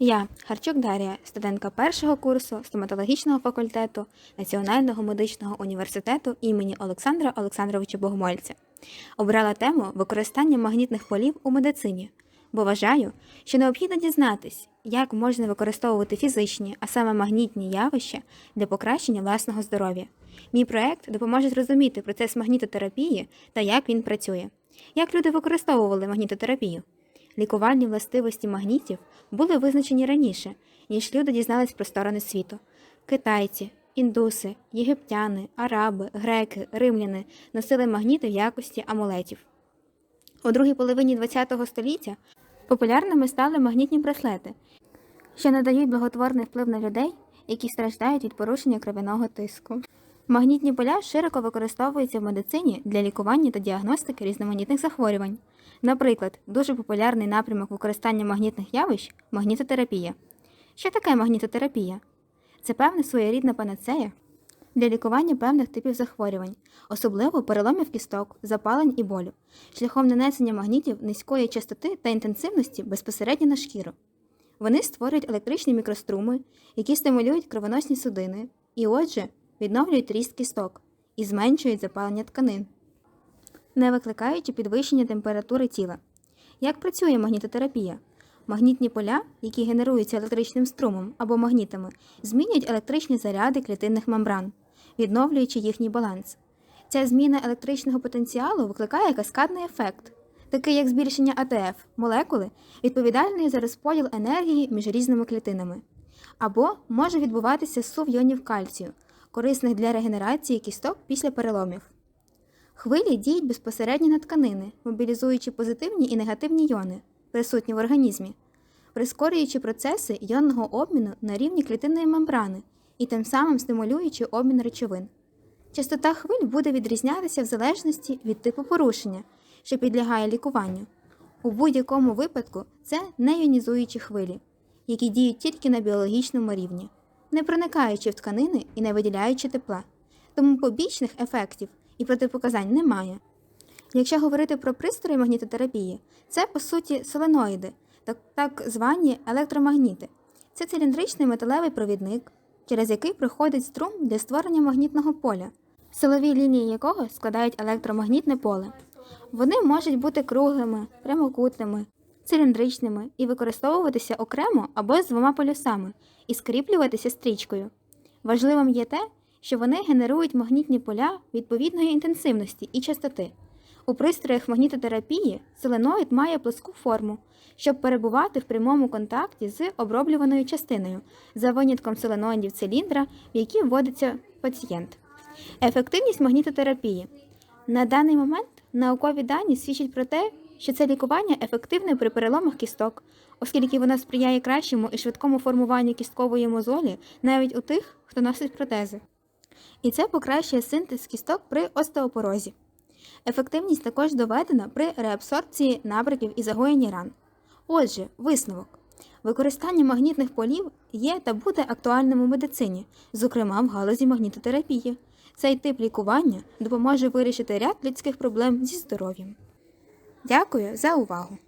Я, Харчук Дарія, студентка першого курсу стоматологічного факультету Національного медичного університету імені Олександра Олександровича Богомольця, обрала тему використання магнітних полів у медицині, бо вважаю, що необхідно дізнатись, як можна використовувати фізичні, а саме магнітні явища для покращення власного здоров'я. Мій проект допоможе зрозуміти процес магнітотерапії та як він працює, як люди використовували магнітотерапію. Лікувальні властивості магнітів були визначені раніше, ніж люди дізнались про сторони світу. Китайці, індуси, єгиптяни, араби, греки, римляни носили магніти в якості амулетів. У другій половині ХХ століття популярними стали магнітні браслети, що надають благотворний вплив на людей, які страждають від порушення кров'яного тиску. Магнітні поля широко використовуються в медицині для лікування та діагностики різноманітних захворювань. Наприклад, дуже популярний напрямок використання магнітних явищ магнітотерапія. Що таке магнітотерапія? Це певна своєрідна панацея для лікування певних типів захворювань, особливо переломів кісток, запалень і болю, шляхом нанесення магнітів низької частоти та інтенсивності безпосередньо на шкіру. Вони створюють електричні мікроструми, які стимулюють кровоносні судини і, отже, відновлюють ріст кісток і зменшують запалення тканин, не викликаючи підвищення температури тіла. Як працює магнітотерапія? Магнітні поля, які генеруються електричним струмом або магнітами, змінюють електричні заряди клітинних мембран, відновлюючи їхній баланс. Ця зміна електричного потенціалу викликає каскадний ефект, такий як збільшення АТФ молекули, відповідальної за розподіл енергії між різними клітинами, або може відбуватися сув йонів кальцію, корисних для регенерації кісток після переломів. Хвилі діють безпосередньо на тканини, мобілізуючи позитивні і негативні йони, присутні в організмі, прискорюючи процеси йонного обміну на рівні клітинної мембрани і тим самим стимулюючи обмін речовин. Частота хвиль буде відрізнятися в залежності від типу порушення, що підлягає лікуванню. У будь-якому випадку це неіонізуючі хвилі, які діють тільки на біологічному рівні, не проникаючи в тканини і не виділяючи тепла, тому побічних ефектів і протипоказань немає. Якщо говорити про пристрої магнітотерапії, це по суті соленоїди, так, звані електромагніти. Це циліндричний металевий провідник, через який проходить струм для створення магнітного поля, силові лінії якого складають електромагнітне поле. Вони можуть бути круглими, прямокутними, циліндричними і використовуватися окремо або з двома полюсами і скріплюватися стрічкою. Важливим є те, що вони генерують магнітні поля відповідної інтенсивності і частоти. У пристроях магнітотерапії соленоїд має плоску форму, щоб перебувати в прямому контакті з оброблюваною частиною за винятком соленоїдів циліндра, в які вводиться пацієнт. Ефективність магнітотерапії. На даний момент наукові дані свідчать про те, що це лікування ефективне при переломах кісток, оскільки воно сприяє кращому і швидкому формуванню кісткової мозолі навіть у тих, хто носить протези. І це покращує синтез кісток при остеопорозі. Ефективність також доведена при реабсорбції набряків і загоєнні ран. Отже, висновок. Використання магнітних полів є та буде актуальним у медицині, зокрема в галузі магнітотерапії. Цей тип лікування допоможе вирішити ряд людських проблем зі здоров'ям. Дякую за увагу!